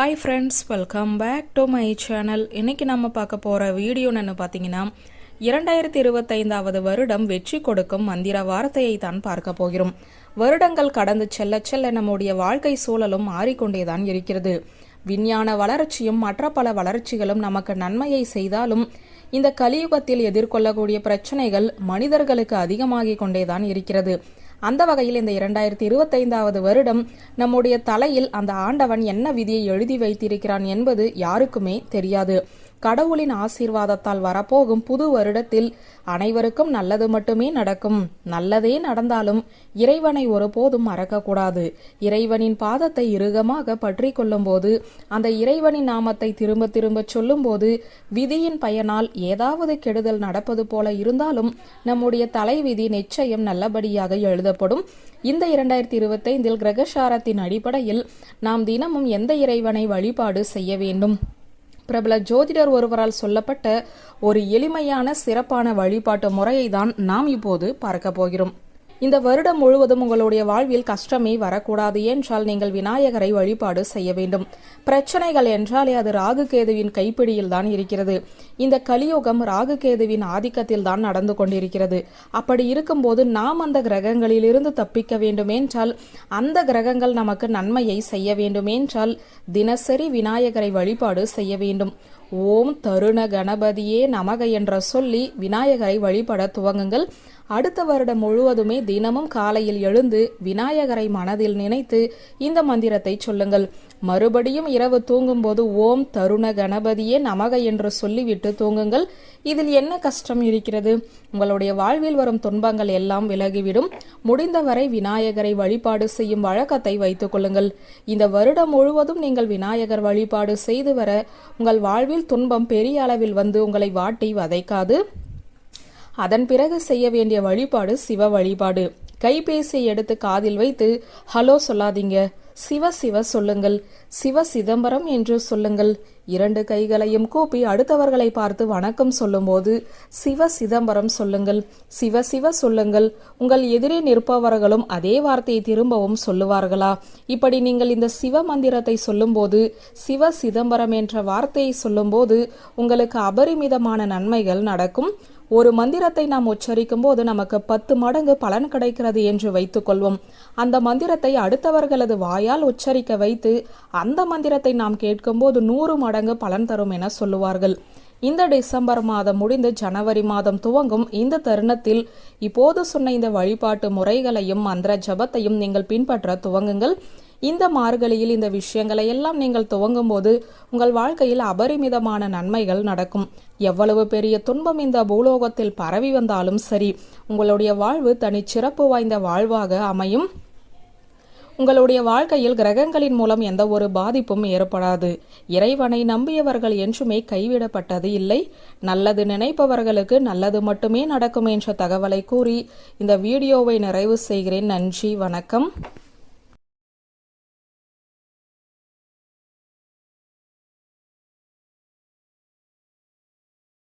Hi friends welcome back to my channel இன்னைக்கு நம்ம பார்க்க போகிற வீடியோன்னு பார்த்தீங்கன்னா இரண்டாயிரத்தி இருபத்தைந்தாவது வருடம் வெற்றி கொடுக்கும் மந்திர வார்த்தையை தான் பார்க்க போகிறோம். வருடங்கள் கடந்து செல்ல செல்ல நம்முடைய வாழ்க்கை சூழலும் மாறிக்கொண்டே தான் இருக்கிறது. விஞ்ஞான வளர்ச்சியும் மற்ற பல வளர்ச்சிகளும் நமக்கு நன்மையை செய்தாலும் இந்த கலியுகத்தில் எதிர்கொள்ளக்கூடிய பிரச்சனைகள் மனிதர்களுக்கு அதிகமாகிக் கொண்டே தான் இருக்கிறது. அந்த வகையில் இந்த இரண்டாயிரத்தி இருபத்தைந்தாவது வருடம் நம்முடைய தலையில் அந்த ஆண்டவன் என்ன விதியை எழுதி வைத்திருக்கிறான் என்பது யாருக்குமே தெரியாது. கடவுளின் ஆசீர்வாதத்தால் வரப்போகும் புது வருடத்தில் அனைவருக்கும் நல்லது மட்டுமே நடக்கும். நல்லதே நடந்தாலும் இறைவனை ஒருபோதும் மறக்கக்கூடாது. இறைவனின் பாதத்தை இறுகமாக பற்றி கொள்ளும்போது அந்த இறைவனின் நாமத்தை திரும்ப திரும்ப சொல்லும்போது விதியின் பயனால் ஏதாவது கெடுதல் நடப்பது போல இருந்தாலும் நம்முடைய தலைவிதி நிச்சயம் நல்லபடியாக எழுதப்படும். இந்த இரண்டாயிரத்தி இருபத்தைந்தில் கிரகசாரத்தின் அடிப்படையில் நாம் தினமும் எந்த இறைவனை வழிபாடு செய்ய வேண்டும்? பிரபல ஜோதிடர் ஒருவரால் சொல்லப்பட்ட ஒரு எளிமையான சிறப்பான வழிபாட்டு முறையை தான் நாம் இப்போது பார்க்க போகிறோம். இந்த வருடம் முழுவதும் உங்களுடைய வாழ்வில் கஷ்டமே வரக்கூடாது என்றால் நீங்கள் விநாயகரை வழிபாடு செய்ய வேண்டும். பிரச்சனைகள் என்றாலே அது ராகு கேதுவின் கைப்பிடியில் தான் இருக்கிறது. இந்த கலியுகம் ராகு கேதுவின் ஆதிக்கத்தில் தான் நடந்து கொண்டிருக்கிறது. அப்படி இருக்கும்போது நாம் அந்த கிரகங்களிலிருந்து தப்பிக்க வேண்டும் என்றால் அந்த கிரகங்கள் நமக்கு நன்மையை செய்ய வேண்டும் என்றால் தினசரி விநாயகரை வழிபாடு செய்ய வேண்டும். ஓம் தருண கணபதியே நமக என்ற சொல்லி விநாயகரை வழிபட துவங்குங்கள். அடுத்த வருடம் முழுவதுமே தினமும் காலையில் எழுந்து விநாயகரை மனதில் நினைத்து இந்த மந்திரத்தை சொல்லுங்கள். மறுபடியும் இரவு தூங்கும்போது ஓம் தருண கணபதியே நமக என்று சொல்லிவிட்டு தூங்குங்கள். இதில் என்ன கஷ்டம் இருக்கிறது? உங்களுடைய வாழ்வில் வரும் துன்பங்கள் எல்லாம் விலகிவிடும். முடிந்தவரை விநாயகரை வழிபாடு செய்யும் வழக்கத்தை வைத்துக் கொள்ளுங்கள். இந்த வருடம் முழுவதும் நீங்கள் விநாயகர் வழிபாடு செய்து வர உங்கள் வாழ்வில் துன்பம் பெரிய அளவில் வந்து உங்களை வாட்டி வதைக்காது. அதன் பிறகு செய்ய வேண்டிய வழிபாடு சிவ வழிபாடு. கைபேசியை எடுத்து காதில் வைத்து ஹலோ சொல்லாதீங்க. சிவ சிவ சொல்லுங்கள். சிவ சிதம்பரம் என்று சொல்லுங்கள். இரண்டு கைகளையும் கூப்பி அடுத்தவர்களை பார்த்து வணக்கம் சொல்லும்போது சிவ சிதம்பரம் சொல்லுங்கள். சிவ சிவ சொல்லுங்கள். உங்கள் எதிரே நிற்பவர்களும் அதே வார்த்தையை திரும்பவும் சொல்லுவார்களா? இப்படி நீங்கள் இந்த சிவ மந்திரத்தை சொல்லும்போது சிவ சிதம்பரம் என்ற வார்த்தையை சொல்லும்போது உங்களுக்கு அபரிமிதமான நன்மைகள் நடக்கும். ஒரு மந்திரத்தை நாம் உச்சரிக்கும் போது நமக்கு பத்து மடங்கு பலன் கிடைக்கிறது என்று வைத்துக்கொள்வோம் அந்த மந்திரத்தை அடுத்தவர்களது வாயால் உச்சரிக்க வைத்து அந்த மந்திரத்தை நாம் கேட்கும்போது நூறு மடங்கு பலன் தரும் என சொல்லுவார்கள். இந்த டிசம்பர் மாதம் முடிந்து ஜனவரி மாதம் துவங்கும் இந்த தருணத்தில் இப்போது சொன்ன இந்த வழிபாட்டு முறைகளையும் மந்திர ஜபத்தையும் நீங்கள் பின்பற்ற துவங்குங்கள். இந்த மார்கழியில் இந்த விஷயங்களை எல்லாம் நீங்கள் துவங்கும் போது உங்கள் வாழ்க்கையில் அபரிமிதமான நன்மைகள் நடக்கும். எவ்வளவு பெரிய துன்பம் இந்த பூலோகத்தில் பரவி வந்தாலும் சரி உங்களுடைய வாழ்வு தனிச்சிறப்பு வாய்ந்த வாழ்வாக அமையும். உங்களுடைய வாழ்க்கையில் கிரகங்களின் மூலம் எந்த ஒரு பாதிப்பும் ஏற்படாது. இறைவனை நம்பியவர்கள் என்றுமே கைவிடப்பட்டது இல்லை. நல்லது நினைப்பவர்களுக்கு நல்லது மட்டுமே நடக்கும் என்ற தகவலை கூறி இந்த வீடியோவை நிறைவு செய்கிறேன். நன்றி வணக்கம்.